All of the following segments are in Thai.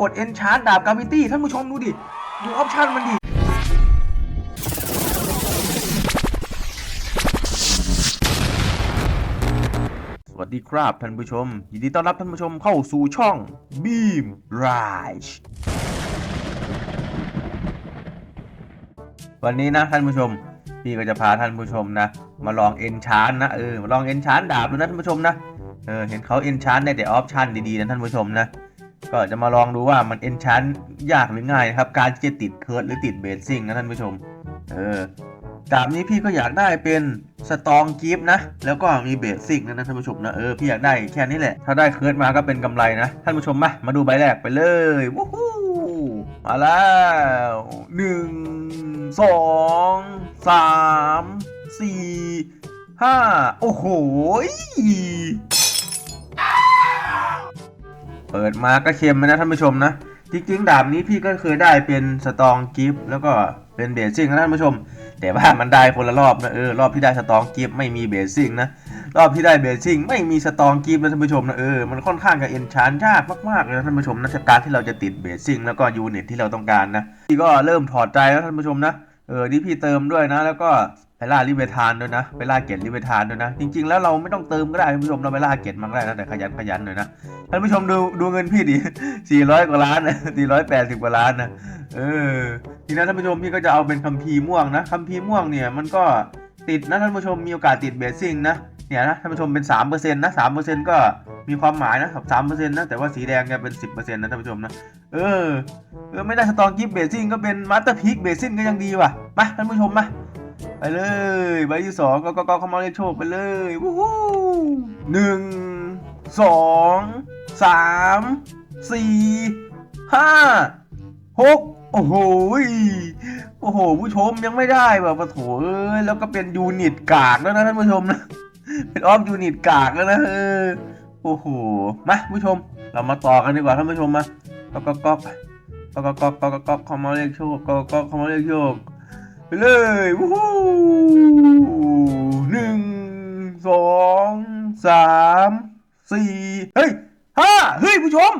กด enchant ดาบกาวิตี้ท่านผู้ชมดูดิ ดูออปชั่นมันดิ สวัสดีครับท่านผู้ชม ยินดีต้อนรับท่านผู้ชมเข้าสู่ช่อง Beam Rise วันนี้นะท่านผู้ชม พี่ก็จะพาท่านผู้ชมนะ มาลองเอนชานนะเออมาลองเอนชานดาบดูนะท่านผู้ชมนะเออเห็นเขาเอนชานได้แต่ออปชั่นดีๆนะท่านผู้ชมนะ ก็จะมาลองดูว่ามันเอนชานยากหรือง่ายครับ การที่จะติดเคิร์ดหรือติดเบสซิ่งนะท่านผู้ชม เออดาบนี้พี่ก็อยากได้เป็นสตองกิฟนะ แล้วก็มีเบสซิ่งนะท่านผู้ชมนะ เออ พี่อยากได้แค่นี้แหละ ถ้าได้เคิร์ดมาก็เป็นกำไรนะ ท่านผู้ชมมามาดูใบแรกไปเลยวู้ฮู้มาแล้วหนึ่งสองสามสี่ห้าโอ้โห เปิดมาก็เค็มนะท่านผู้ชมนะ จริงๆ ดาบนี้พี่ก็เคยได้เป็นสตองกิฟต์แล้วก็เป็นเบสซิ่งนะท่านผู้ชม แต่ว่ามันได้คนละรอบนะเออรอบที่ได้สตองกิฟต์ไม่มีเบสซิ่งนะรอบที่ได้เบสซิ่งไม่มีสตองกิฟต์นะท่านผู้ชมนะเออมันค่อนข้างกับเอนชานยากมากๆเลยนะท่านผู้ชมนะจากการที่เราจะติดเบสซิ่งแล้วก็ยูนิตที่เราต้องการนะพี่ก็เริ่มถอดใจแล้วท่านผู้ชมนะเออที่พี่เติมด้วยนะ แล้วก็ ไปล่าลิเวทานด้วยนะ ไปล่าเกตลิเวทานด้วยนะ จริง ๆ แล้วเราไม่ต้องเติมก็ได้ท่านผู้ชมเราไปล่าเกตมันก็ได้นะแต่ขยันขยันหน่อยนะท่านผู้ชมดูดูเงินพี่ดิ400กว่าล้านนะ480กว่าล้านนะเออทีนั้นท่านผู้ชมพี่ก็จะเอาเป็นคัมภีร์ม่วงนะคัมภีร์ม่วงเนี่ยมันก็ติดนะท่านผู้ชมมีโอกาสติดเบสซิ่งนะเนี่ยนะท่านผู้ชมเป็น3%นะ3%ก็มีความหมายนะครับ3%นะแต่ว่าสีแดงจะเป็น10%นะท่านผู้ชมนะเออเออไม่ได้สตองกิฟเบสซิ่งก็เป็นมาสเตอร์พีคเบสซิ่งก็ยังดีว่ะมาท่านผู้ชมมา ไปเลยใบที่สองก็ก็ก็เข้ามาเรียกโชคไปเลยวู้ฮู้หนึ่งสองสามสี่ห้าหกโอ้โหโอ้โห ผู้ชมยังไม่ได้แบบปะโถเอ้ยแล้วก็เป็นยูนิตกากแล้วนะท่านผู้ชมนะ เป็นออฟยูนิตกากแล้วนะเออโอ้โห มาผู้ชม เรามาต่อกันดีกว่าท่านผู้ชมมาก็ก็ก็ก็ก็ก็ก็ก็เข้ามาเรียกโชคก็ก็เข้ามาเรียกโชค ไปเลยวู้ฮู้หนึ่งสองสามสี่เฮ้ยห้าเฮ้ย ผู้ชม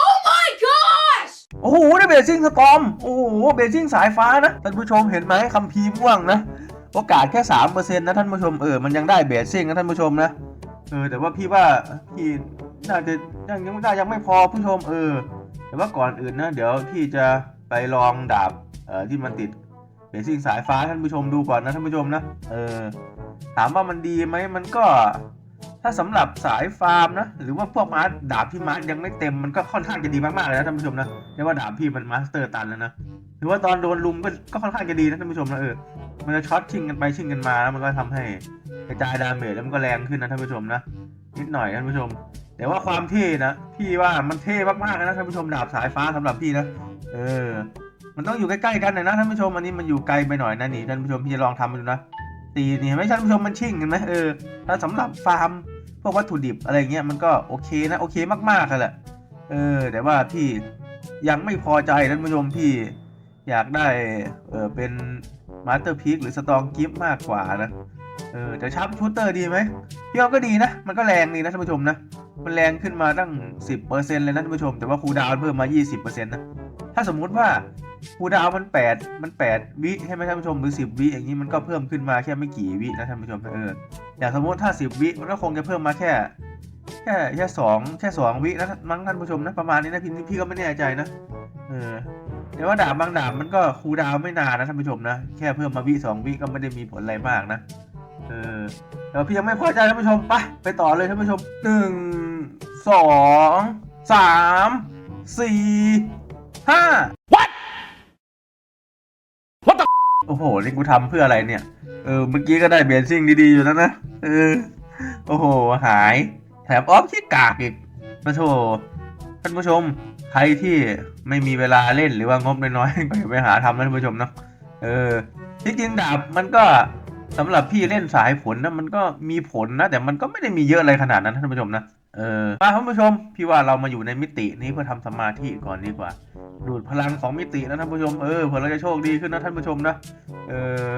Oh my gosh! โอ้โหได้เบสซิ่งสตอม โอ้โห เบสซิ่งสายฟ้านะ ท่านผู้ชมเห็นไหมคัมภีร์ม่วงนะ โอกาสแค่สามเปอร์เซ็นต์นะท่านผู้ชม เออ มันยังได้เบสซิ่งนะท่านผู้ชมนะ เออ แต่ว่าพี่ว่าพี่น่าจะยังยังน่ายังไม่พอผู้ชม เออ แต่ว่าก่อนอื่นนะ เดี๋ยวพี่จะไปลองดาบ เอ่อ ที่มันติด เบสซิ่งสายฟ้าท่านผู้ชมดูก่อนนะท่านผู้ชมนะ เออ ถามว่ามันดีไหมมันก็ ถ้าสำหรับสายฟาร์มนะ หรือว่าพวกมาร์คดาบที่มาร์คยังไม่เต็มมันก็ค่อนข้างจะดีมากๆเลยนะท่านผู้ชมนะเรียกว่าดาบพี่มันมาสเตอร์ตันแล้วนะหรือว่าตอนโดนลุมก็ก็ค่อนข้างจะดีนะท่านผู้ชมนะเออมันจะช็อตชิงกันไปชิงกันมาแล้วมันก็ทำให้กระจายดาเมจแล้วมันก็แรงขึ้นนะท่านผู้ชมนะนิดหน่อยท่านผู้ชม แต่ว่าความเท่นะพี่ว่ามันเท่มากๆเลยนะท่านผู้ชมดาบสายฟ้าสำหรับพี่นะ เออ มันต้องอยู่ใกล้ๆกันหน่อยนะท่านผู้ชมอันนี้มันอยู่ไกลไปหน่อยนะนี่ท่านผู้ชมพี่จะลองทำดูนะตีนี่เห็นไหมท่านผู้ชมมันชิ่งกันไหมเออถ้าสำหรับฟาร์มพวกวัตถุดิบอะไรเงี้ยมันก็โอเคนะโอเคมากๆเลยแหละเออ แต่ว่าพี่ยังไม่พอใจท่านผู้ชมพี่อยากได้เออเป็นมาสเตอร์พีคหรือสตองกิฟต์มากกว่านะเออแต่ชาร์ปชูเตอร์ดีไหมพี่ว่าก็ดีนะ มันก็แรงดีนะท่านผู้ชมนะมันแรงขึ้นมาตั้ง 10%เลยนะท่านผู้ชม แต่ว่าคูดาวน์เพิ่มมา 20%นะถ้าสมมุติว่า คูดาวมัน8มัน8วิใช่ไหมท่านผู้ชมหรือ10วิอย่างนี้มันก็เพิ่มขึ้นมาแค่ไม่กี่วินะท่านผู้ชมเอออย่างสมมติถ้า10วิมันก็คงจะเพิ่มมาแค่ แค่แค่สองแค่สองวินะมั้งท่านผู้ชมนะประมาณนี้นะพี่พี่ก็ไม่แน่ใจนะเออแต่ว่าดาบบางดาบมันก็คูดาวไม่นานนะท่านผู้ชมนะแค่เพิ่มมาวิสองวิก็ไม่ได้มีผลอะไรมากนะเออแต่พี่ยังไม่พอใจท่านผู้ชมไปไปต่อเลยท่านผู้ชมหนึ่งสองสามสี่ห้า โอ้โห นี่กูทำเพื่ออะไรเนี่ย เออ เมื่อกี้ก็ได้เบนซิ่งดีๆอยู่แล้วนะ เออ โอ้โห หาย แถมออฟที่กากอีกมาโถท่านผู้ชม ใครที่ไม่มีเวลาเล่นหรือว่างบน้อยๆ ก็อย่าไปหาทำนะท่านผู้ชมนะเออ ที่จริงดาบมันก็สำหรับพี่เล่นสายผลนะมันก็มีผลนะ แต่มันก็ไม่ได้มีเยอะอะไรขนาดนั้นท่านผู้ชมนะ เออมาท่านผู้ชม พี่ว่าเรามาอยู่ในมิตินี้เพื่อทำสมาธิก่อนดีกว่า ดูดพลังของมิตินะท่านผู้ชม เออเผื่อเราจะโชคดีขึ้นนะท่านผู้ชมนะ เออ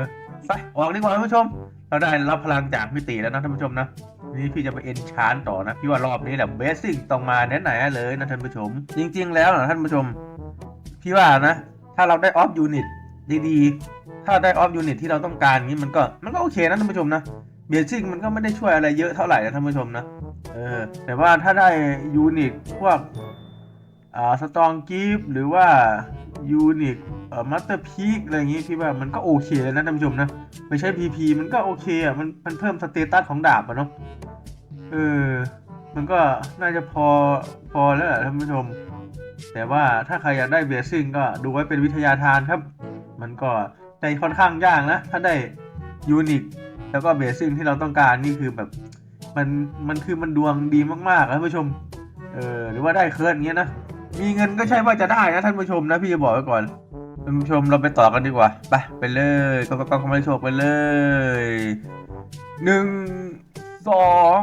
ไป ออกดีกว่าท่านผู้ชม เราได้รับพลังจากมิติแล้วนะท่านผู้ชมนะ นี่พี่จะไปเอนชานต่อนะ พี่ว่ารอบนี้แหละเบสซิ่งต้องมาแน่ๆเลยนะท่านผู้ชม จริง ๆ แล้วนะท่านผู้ชม พี่ว่านะ ถ้าเราได้ออฟยูนิตดีๆ ถ้าได้ออฟยูนิตที่เราต้องการนี้มันก็มันก็โอเคนะท่านผู้ชมนะ เบสซิ่งมันก็ไม่ได้ช่วยอะไรเยอะเท่าไหร่นะท่านผู้ชมนะ เออ แต่ว่าถ้าได้ยูนิตพวกอ่าสตองกิฟหรือว่ายูนิคเอ่อมัตเตอร์พีคอะไรอย่างงี้พี่ว่ามันก็โอเคเลยนะท่านผู้ชมนะ ไม่ใช่พีพีมันก็โอเคอะ มันมันเพิ่มสเตตัสของดาบอะเนาะ เออ มันก็น่าจะพอพอแล้วแหละท่านผู้ชม แต่ว่าถ้าใครอยากได้เบสซิ่งก็ดูไว้เป็นวิทยาทานครับ มันก็ได้ค่อนข้างยากนะ ถ้าได้ยูนิค แล้วก็เบสซิ่งที่เราต้องการนี่คือแบบมันมันคือมันดวงดีมากๆอะท่านผู้ชม เออหรือว่าได้เคิร์ดอย่างเงี้ยนะ มีเงินก็ใช่ว่าจะได้นะท่านผู้ชมนะพี่จะบอกไว้ก่อนท่านผู้ชมเราไปต่อกันดีกว่าไปไปเลยก็ก็ก็เข้ามาโชคไปเลยหนึ่งสอง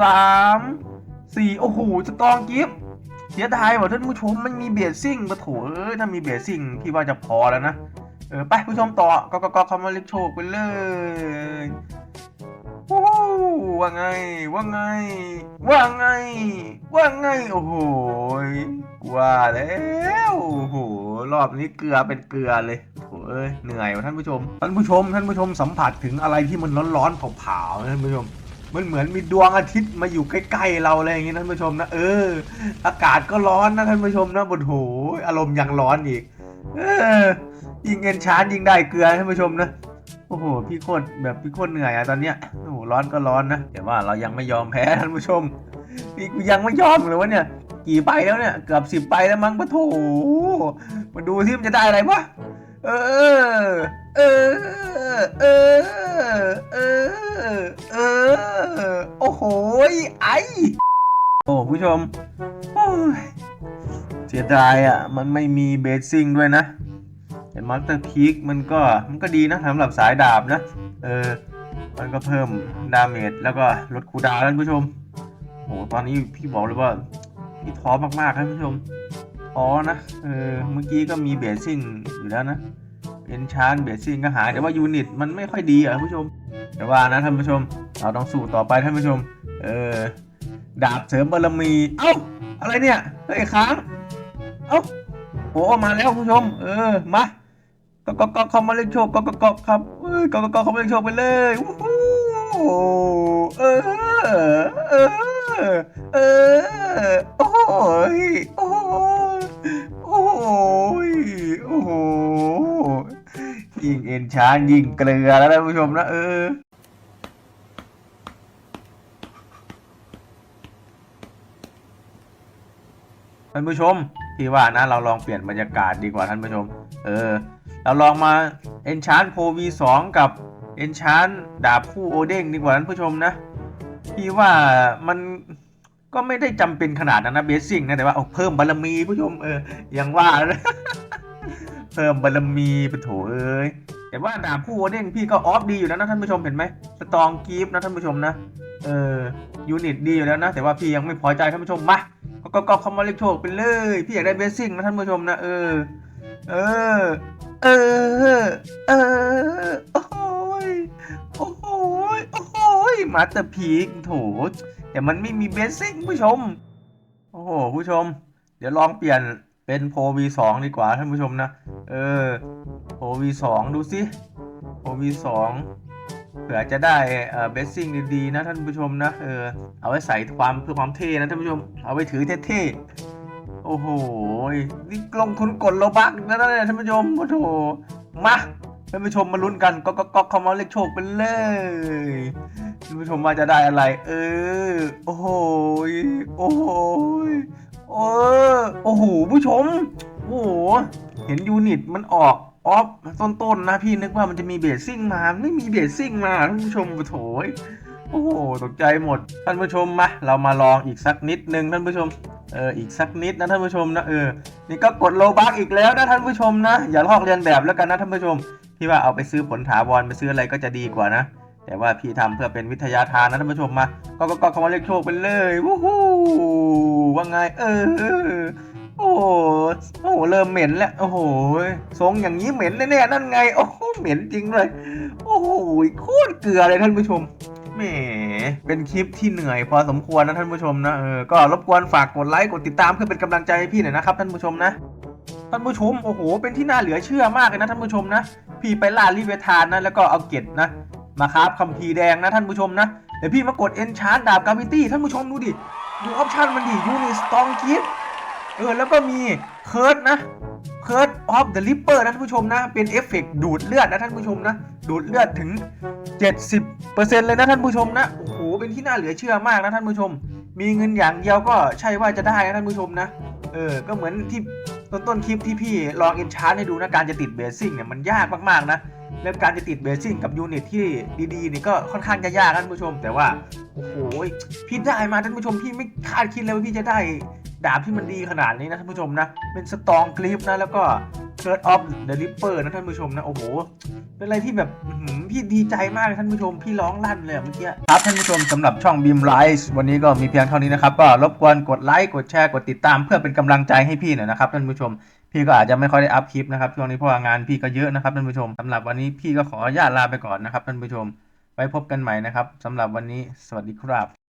สามสี่โอ้โหสตองกิฟต์เสียดายว่ะท่านผู้ชมไม่มีเบียดซิ่งปะโถเอ้ยถ้ามีเบียดซิ่งพี่ว่าจะพอแล้วนะ เออไปผู้ชมต่อก็ก็ก็เข้ามาเล็กโชคไปเลยโอ้ว่าไง ว่าไง ว่าไง ว่าไง โอ้โหว่าแล้วโอ้โหรอบนี้เกลือเป็นเกลือเลยโอ้ยเหนื่อยว่ะท่านผู้ชม ท่านผู้ชม ท่านผู้ชมสัมผัสถึงอะไรที่มันร้อนๆเผาๆนะท่านผู้ชมมันเหมือนมีดวงอาทิตย์มาอยู่ใกล้ๆเราอะไรอย่างงี้ท่านผู้ชมนะเออ อากาศก็ร้อนนะท่านผู้ชมนะบนโหยอารมณ์ยังร้อนอีก เออยิงเงินชานยิงได้เกลือท่านผู้ชมนะโอ้โห พี่โคตรแบบพี่โคตรเหนื่อยอะตอนเนี้ยโอ้โหร้อนก็ร้อนนะแต่ว่าเรายังไม่ยอมแพ้ท่านผู้ชมนี่กูยังไม่ยอมเลยวะเนี่ย กี่ใบแล้วเนี่ย เกือบสิบใบแล้วมั้งปะโถมาดูที่มันจะได้อะไรวะเออเออเออเออเออโอ้โหไอโอ้ผู้ชมโอ้ย เสียดายอะ มันไม่มีเบสซิ่งด้วยนะแต่มาสเตอร์พีคมันก็มันก็ดีนะสำหรับสายดาบนะ เออ มันก็เพิ่มดาเมจแล้วก็ลดคูดาวท่านผู้ชมโหตอนนี้พี่บอกเลยว่าพี่ท้อมากๆท่านผู้ชมท้อนะ เออ เมื่อกี้ก็มีเบสซิ่งอยู่แล้วนะเอนชานเบสซิ่งก็หายแต่ว่ายูนิตมันไม่ค่อยดีอะท่านผู้ชมแต่ว่านะท่านผู้ชม เราต้องสู้ต่อไปท่านผู้ชม เออ ดาบเสริมบารมี เอ้า อะไรเนี่ย เฮ้ยค้าง เอ้าโอ้มาแล้วคุณผู้ชม เออมาก็ก็ก็เข้ามาเล่นโชคก็ก็ก็ครับเอ้ยก็ก็ก็เข้ามาเล่นโชคไปเลยวู้ฮู้เออเออเออโอ้ยโอ้ยโอ้ยโอ้โหยิงเอ็นชานยิงเกลือแล้วท่านผู้ชมนะเออท่านผู้ชม พี่ว่านะเราลองเปลี่ยนบรรยากาศดีกว่าท่านผู้ชม เออ เราลองมา Enchant Pro V2 กับ Enchant ดาบคู่โอเด้งดีกว่าท่านผู้ชมนะ พี่ว่ามันก็ไม่ได้จำเป็นขนาดนั้นนะเบสซิ่งนะแต่ว่าเอาเพิ่มบารมีผู้ชมเออยังว่านะเพิ่มบารมีปะโถเอ้ยแต่ว่าดาบคู่โอเด้งพี่ก็ออฟดีอยู่แล้วนะท่านผู้ชมเห็นไหมสตองกีฟนะท่านผู้ชมนะเออยูนิตดีอยู่แล้วนะ แต่ว่าพี่ยังไม่พอใจท่านผู้ชมมา ก็ก็ก็เข้ามาเรียกโชคไปเลย พี่อยากได้เบสซิ่งนะท่านผู้ชมนะเออ เออ เออ เออ โอ้ยโอ้ยโอ้ยมาสเตอร์พีคโถแต่มันไม่มีเบสซิ่งผู้ชม โอ้โหผู้ชม เดี๋ยวลองเปลี่ยนเป็นโพ V2 ดีกว่าท่านผู้ชมนะ เออโพ V2 ดูสิโพ V2 เผื่อจะได้เอ่อเบสซิ่งดีๆนะท่านผู้ชมนะเออเอาไว้ใส่ความเพื่อความเท่นะท่านผู้ชม เอาไว้ถือเท่ๆโอ้โหนี่ลงทุนกดโลบักนะท่านผู้ชมโอ้โหมาท่านผู้ชมมาลุ้นกันก็ก็ก็เข้ามาเล็กโชคไปเลยท่านผู้ชมว่าจะได้อะไร เออโอ้โหโอ้โหโอ้โอ้โหผู้ชมโอ้โหเห็นยูนิตมันออก ออฟต้นๆนะพี่นึกว่ามันจะมีเบสซิ่งมาไม่มีเบสซิ่งมาท่านผู้ชมโอ้โถยโอ้โหตกใจหมดท่านผู้ชมมาเรามาลองอีกสักนิดนึงท่านผู้ชมเอออีกสักนิดนะท่านผู้ชมนะเออนี่ก็กดโลบักอีกแล้วนะท่านผู้ชมนะ อย่าลอกเลียนแบบแล้วกันนะท่านผู้ชมพี่ว่าเอาไปซื้อผลถาวรไปซื้ออะไรก็จะดีกว่านะ แต่ว่าพี่ทำเพื่อเป็นวิทยาทานนะท่านผู้ชมมาก็ก็ก็เข้ามาเรียกโชคไปเลยวู้ฮู้ว่าไงเออ โอ้โหโอ้โหเริ่มเหม็นแล้ว โอ้โหทรงอย่างนี้เหม็นแน่ๆนั่นไง โอ้โหเหม็นจริงเลย โอ้โหโคตรเกลือเลยท่านผู้ชมแหมเป็นคลิปที่เหนื่อยพอสมควรนะท่านผู้ชมนะเออก็รบกวนฝากกดไลค์กดติดตามเพื่อเป็นกำลังใจให้พี่หน่อยนะครับท่านผู้ชมนะท่านผู้ชมโอ้โห เป็นที่น่าเหลือเชื่อมากเลยนะท่านผู้ชมนะพี่ไปล่าลิเวทานนะแล้วก็เอาเกตนะ มาคราบคัมภีแดงนะท่านผู้ชมนะเดี๋ยวพี่มากดเอนชาร์ดาบกาวิตี้ท่านผู้ชมดูดิดูออปชั่นมันดิยูนิสตองกิฟ เออแล้วก็มีเคิร์ดนะเคิร์ดออฟเดอะลิปเปอร์นะท่านผู้ชมนะ เป็นเอฟเฟกต์ดูดเลือดนะท่านผู้ชมนะ ดูดเลือดถึง 70%เลยนะท่านผู้ชมนะ โอ้โห เป็นที่น่าเหลือเชื่อมากนะท่านผู้ชม มีเงินอย่างเดียวก็ใช่ว่าจะได้นะท่านผู้ชมนะ เออ ก็เหมือนที่ต้นต้นคลิปที่พี่ลองเอนชาร์ให้ดูนะ การจะติดเบสซิ่งเนี่ยมันยากมากๆนะ แล้วการจะติดเบสซิ่งกับยูนิตที่ดีๆนี่ก็ค่อนข้างจะยากนะท่านผู้ชม แต่ว่าโอ้โหพี่ได้มาท่านผู้ชมพี่ไม่คาดคิดเลยว่าพี่จะได้ดาบที่มันดีขนาดนี้นะท่านผู้ชมนะ เป็นสตองกริฟนะแล้วก็เชิร์ดออฟเดอะริปเปอร์นะท่านผู้ชมนะโอ้โห เป็นอะไรที่แบบพี่ดีใจมากท่านผู้ชม พี่ร้องลั่นเลยเมื่อกี้ครับท่านผู้ชมสำหรับช่อง Beam Rise วันนี้ก็มีเพียงเท่านี้นะครับ ก็รบกวนกดไลค์กดแชร์กดติดตามเพื่อเป็นกำลังใจให้พี่หน่อยนะครับท่านผู้ชม พี่ก็อาจจะไม่ค่อยได้อัพคลิปนะครับช่วงนี้เพราะว่างานพี่ก็เยอะนะครับท่านผู้ชมสำหรับวันนี้พี่ก็ขออนุญาตลาไปก่อนนะครับท่านผู้ชม ไว้พบกันใหม่นะครับสำหรับวันนี้สวัสดีครับ